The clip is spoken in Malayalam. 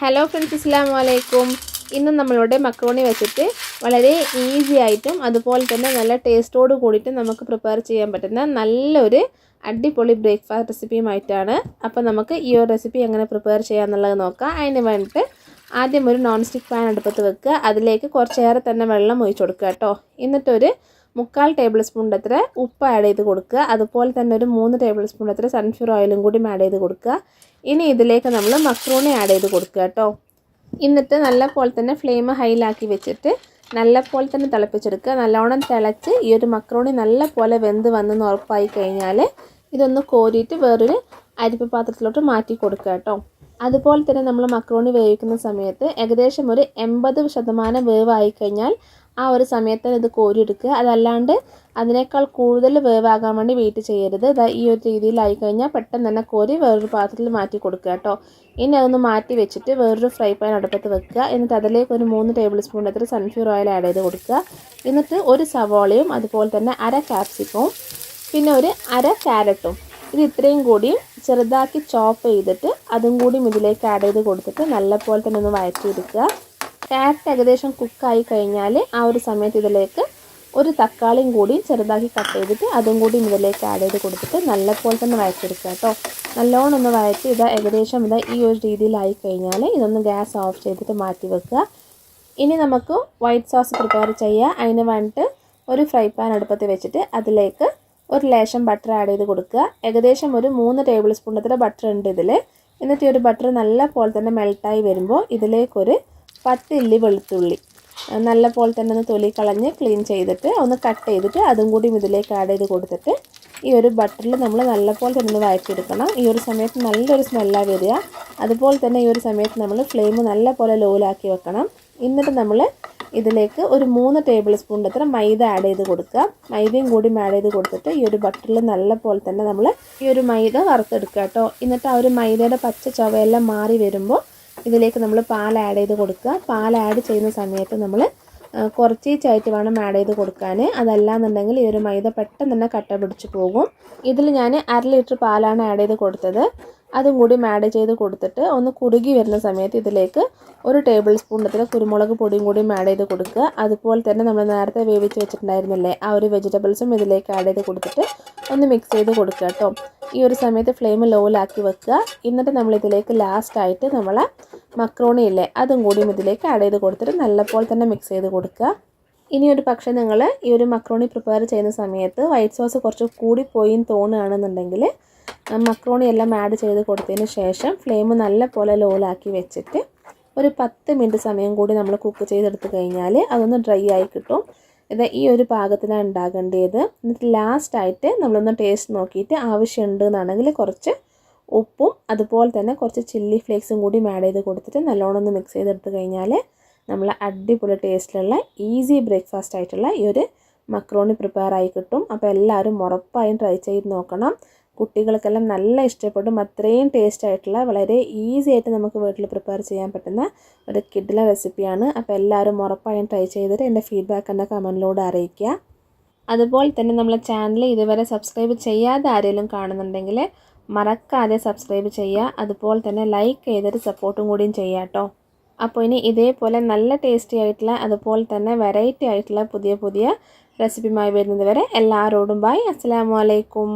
ഹലോ ഫ്രണ്ട്സ് അസ്സാം വലൈക്കും ഇന്ന് നമ്മളിവിടെ മക്രോണി വെച്ചിട്ട് വളരെ ഈസി ആയിട്ടും അതുപോലെ തന്നെ നല്ല ടേസ്റ്റോട് കൂടിയിട്ട് നമുക്ക് പ്രിപ്പയർ ചെയ്യാൻ പറ്റുന്ന നല്ലൊരു അടിപൊളി ബ്രേക്ക്ഫാസ്റ്റ് റെസിപ്പിയുമായിട്ടാണ് അപ്പോൾ നമുക്ക് ഈ ഒരു റെസിപ്പി എങ്ങനെ പ്രിപ്പയർ ചെയ്യാമെന്നുള്ളത് നോക്കാം. അതിന് വേണ്ടിയിട്ട് ആദ്യം ഒരു നോൺ സ്റ്റിക്ക് പാൻ അടുപ്പത്ത് വെക്കുക. അതിലേക്ക് കുറച്ചേറെ തന്നെ വെള്ളം ഒഴിച്ചു കൊടുക്കുക കേട്ടോ. എന്നിട്ടൊരു മുക്കാൽ ടേബിൾ സ്പൂൺ അത്ര ഉപ്പ് ആഡ് ചെയ്ത് കൊടുക്കുക. അതുപോലെ തന്നെ ഒരു മൂന്ന് ടേബിൾ സ്പൂൺ അത്ര സൺഫ്ലവർ ഓയിലും കൂടി ആഡ് ചെയ്ത് കൊടുക്കുക. ഇനി ഇതിലേക്ക് നമ്മൾ മക്രോണി ആഡ് ചെയ്ത് കൊടുക്കുക കേട്ടോ. എന്നിട്ട് നല്ല പോലെ തന്നെ ഫ്ലെയിം ഹൈലാക്കി വെച്ചിട്ട് നല്ല പോലെ തന്നെ തിളപ്പിച്ചെടുക്കുക. നല്ലോണം തിളച്ച് ഈ ഒരു മക്രോണി നല്ല പോലെ വെന്ത് വന്നെന്ന് ഉറപ്പായി കഴിഞ്ഞാൽ ഇതൊന്ന് കോരിയിട്ട് വേറൊരു അരിപ്പ് പാത്രത്തിലോട്ട് മാറ്റി കൊടുക്കുക കേട്ടോ. അതുപോലെ തന്നെ നമ്മൾ മക്രോണി വേവിക്കുന്ന സമയത്ത് ഏകദേശം ഒരു എൺപത് ശതമാനം വേവായി കഴിഞ്ഞാൽ ആ ഒരു സമയത്ത് ഇത് കോരിയെടുക്കുക. അതല്ലാണ്ട് അതിനേക്കാൾ കൂടുതൽ വേവാകാൻ വേണ്ടി വെയിറ്റ് ചെയ്യരുത്. ഇതാ ഈ ഒരു രീതിയിലായി കഴിഞ്ഞാൽ പെട്ടെന്ന് തന്നെ കോരി വേറൊരു പാത്രത്തിൽ മാറ്റി കൊടുക്കുക കേട്ടോ. ഇനി അതൊന്ന് മാറ്റി വെച്ചിട്ട് വേറൊരു ഫ്രൈ പാൻ അടുപ്പത്ത് വെക്കുക. എന്നിട്ട് അതിലേക്ക് ഒരു മൂന്ന് ടേബിൾ സ്പൂൺ അത്ര സൺഫ്ലവർ ഓയിൽ ആഡ് ചെയ്ത് കൊടുക്കുക. എന്നിട്ട് ഒരു സവാളയും അതുപോലെ തന്നെ അര ക്യാപ്സിക്കവും പിന്നെ ഒരു അര ക്യാരറ്റും ഇത് ഇത്രയും കൂടി ചെറുതാക്കി ചോപ്പ് ചെയ്തിട്ട് അതും കൂടി ഇതിലേക്ക് ആഡ് ചെയ്ത് കൊടുത്തിട്ട് നല്ലപോലെ തന്നെ ഒന്ന് വഴറ്റിയെടുക്കുക. ക്യാരറ്റ് ഏകദേശം കുക്കായി കഴിഞ്ഞാൽ ആ ഒരു സമയത്ത് ഇതിലേക്ക് ഒരു തക്കാളിയും കൂടി ചെറുതാക്കി കട്ട് ചെയ്തിട്ട് അതും കൂടി ഇതിലേക്ക് ആഡ് ചെയ്ത് കൊടുത്തിട്ട് നല്ലപോലെ തന്നെ വഴറ്റിയെടുക്കുക കേട്ടോ. നല്ലോണം ഒന്ന് വഴറ്റി ഇതാ ഏകദേശം ഇതാ ഈ ഒരു രീതിയിലായി കഴിഞ്ഞാൽ ഇതൊന്ന് ഗ്യാസ് ഓഫ് ചെയ്തിട്ട് മാറ്റി വെക്കുക. ഇനി നമുക്ക് വൈറ്റ് സോസ് പ്രിപ്പയർ ചെയ്യുക അതിന് വേണ്ടിയിട്ട് ഒരു ഫ്രൈ പാൻ അടുപ്പത്ത് വെച്ചിട്ട് അതിലേക്ക് ഒരു ലേശം ബട്ടർ ആഡ് ചെയ്ത് കൊടുക്കുക. ഏകദേശം ഒരു മൂന്ന് ടേബിൾ സ്പൂൺ അത്ര ബട്ടർ ഉണ്ട് ഇതിൽ എന്നിട്ട് ഈ ഒരു ബട്ടർ നല്ല പോലെ തന്നെ മെൽട്ടായി വരുമ്പോൾ ഇതിലേക്കൊരു പത്ത് ഇല്ലി വെളുത്തുള്ളി. നല്ല പോലെ തന്നെ ഒന്ന് തൊലി കളഞ്ഞ് ക്ലീൻ ചെയ്തിട്ട് ഒന്ന് കട്ട് ചെയ്തിട്ട് അതും കൂടി ഇതിലേക്ക് ആഡ് ചെയ്ത് കൊടുത്തിട്ട് ഈ ഒരു ബട്ടറിൽ നമ്മൾ നല്ലപോലെ തന്നെ ഒന്ന് വഴറ്റിയെടുക്കണം. ഈ ഒരു സമയത്ത് നല്ലൊരു സ്മെല്ലാണ് വരിക. അതുപോലെ തന്നെ ഈ ഒരു സമയത്ത് നമ്മൾ ഫ്ലെയിം നല്ല പോലെ ലോയിലാക്കി വെക്കണം. എന്നിട്ട് നമ്മൾ ഇതിലേക്ക് ഒരു മൂന്ന് ടേബിൾ സ്പൂൺ അത്ര മൈദ ആഡ് ചെയ്ത് കൊടുക്കുക. മൈദയും കൂടി ആഡ് ചെയ്ത് കൊടുത്തിട്ട് ഈ ഒരു ബട്ടറിൽ നല്ല പോലെ തന്നെ നമ്മൾ ഈ ഒരു മൈദ വറുത്തെടുക്കുക കേട്ടോ. എന്നിട്ട് ആ ഒരു മൈദയുടെ പച്ച ചവയെല്ലാം മാറി വരുമ്പോൾ ഇതിലേക്ക് നമ്മൾ പാൽ ആഡ് ചെയ്ത് കൊടുക്കുക. പാൽ ആഡ് ചെയ്യുന്ന സമയത്ത് നമ്മൾ കുറച്ചീച്ചായിട്ട് വേണം ആഡ് ചെയ്ത് കൊടുക്കാൻ. അതല്ലാന്നുണ്ടെങ്കിൽ ഈ ഒരു മൈദ പെട്ടെന്ന് തന്നെ കട്ട പിടിച്ച് പോകും. ഇതിൽ ഞാൻ അര ലിറ്റർ പാലാണ് ആഡ് ചെയ്ത് കൊടുത്തത്. അതും കൂടി ആഡ് ചെയ്ത് കൊടുത്തിട്ട് ഒന്ന് കുറുകി വരുന്ന സമയത്ത് ഇതിലേക്ക് ഒരു ടേബിൾ സ്പൂണത്തിൽ കുരുമുളക് പൊടിയും കൂടി ആഡ് ചെയ്ത് കൊടുക്കുക. അതുപോലെ തന്നെ നമ്മൾ നേരത്തെ വേവിച്ച് വെച്ചിട്ടുണ്ടായിരുന്നില്ലേ ആ ഒരു വെജിറ്റബിൾസും ഇതിലേക്ക് ആഡ് ചെയ്ത് കൊടുത്തിട്ട് ഒന്ന് മിക്സ് ചെയ്ത് കൊടുക്കുക കേട്ടോ ഈ ഒരു സമയത്ത് ഫ്ലെയിം ലോയിലാക്കി വെക്കുക. എന്നിട്ട് നമ്മൾ ഇതിലേക്ക് ലാസ്റ്റായിട്ട് നമ്മളെ മക്രോണി ഇല്ലേ അതും കൂടിയും ഇതിലേക്ക് ആഡ് ചെയ്ത് കൊടുത്തിട്ട് നല്ലപോലെ തന്നെ മിക്സ് ചെയ്ത് കൊടുക്കുക. ഇനി ഒരു പക്ഷേ നിങ്ങൾ ഈ ഒരു മക്രോണി പ്രിപ്പയർ ചെയ്യുന്ന സമയത്ത് വൈറ്റ് സോസ് കുറച്ച് കൂടി പോയി തോന്നുകയാണെന്നുണ്ടെങ്കിൽ മക്രോണി എല്ലാം ആഡ് ചെയ്ത് കൊടുത്തതിന് ശേഷം ഫ്ലെയിം നല്ലപോലെ ലോലാക്കി വെച്ചിട്ട് ഒരു പത്ത് മിനിറ്റ് സമയം കൂടി നമ്മൾ കുക്ക് ചെയ്തെടുത്ത് കഴിഞ്ഞാൽ അതൊന്ന് ഡ്രൈ ആയി കിട്ടും. ഇത് ഈ ഒരു പാകത്തിനാണ് ഉണ്ടാകേണ്ടത്. എന്നിട്ട് ലാസ്റ്റായിട്ട് നമ്മളൊന്ന് ടേസ്റ്റ് നോക്കിയിട്ട് ആവശ്യമുണ്ട് എന്നാണെങ്കിൽ കുറച്ച് ഉപ്പും അതുപോലെ തന്നെ കുറച്ച് ചില്ലി ഫ്ലേക്സും കൂടി ആഡ് ചെയ്ത് കൊടുത്തിട്ട് നല്ലോണം ഒന്ന് മിക്സ് ചെയ്തെടുത്ത് കഴിഞ്ഞാൽ നമ്മൾ അടിപൊളി ടേസ്റ്റിലുള്ള ഈസി ബ്രേക്ക്ഫാസ്റ്റ് ആയിട്ടുള്ള ഈ ഒരു മക്രോണി പ്രിപ്പയർ ആയി കിട്ടും. അപ്പോൾ എല്ലാവരും ഉറപ്പായും ട്രൈ ചെയ്ത് നോക്കണം. കുട്ടികൾക്കെല്ലാം നല്ല ഇഷ്ടപ്പെടും. അത്രയും ടേസ്റ്റ് ആയിട്ടുള്ള വളരെ ഈസി ആയിട്ട് നമുക്ക് വീട്ടിൽ പ്രിപ്പയർ ചെയ്യാൻ പറ്റുന്ന ഒരു കിഡിലെ റെസിപ്പിയാണ് അപ്പോൾ എല്ലാവരും ഉറപ്പായും ട്രൈ ചെയ്തിട്ട് എന്റെ ഫീഡ്ബാക്ക് എന്റെ കമന്റിലൂടെ അറിയിക്കുക. അതുപോലെ തന്നെ നമ്മളെ ചാനൽ ഇതുവരെ സബ്സ്ക്രൈബ് ചെയ്യാതെ ആരെങ്കിലും കാണുന്നുണ്ടെങ്കിൽ മറക്കാതെ സബ്സ്ക്രൈബ് ചെയ്യുക. അതുപോലെ തന്നെ ലൈക്ക് ചെയ്തിട്ട് സപ്പോർട്ടും കൂടിയും ചെയ്യുക കേട്ടോ. അപ്പോൾ ഇനി ഇതേപോലെ നല്ല ടേസ്റ്റി ആയിട്ടുള്ള അതുപോലെ തന്നെ വെറൈറ്റി ആയിട്ടുള്ള പുതിയ പുതിയ റെസിപ്പിയുമായി വരുന്നത് വരെ എല്ലാവരോടും ബൈ അസ്സാം വലൈക്കും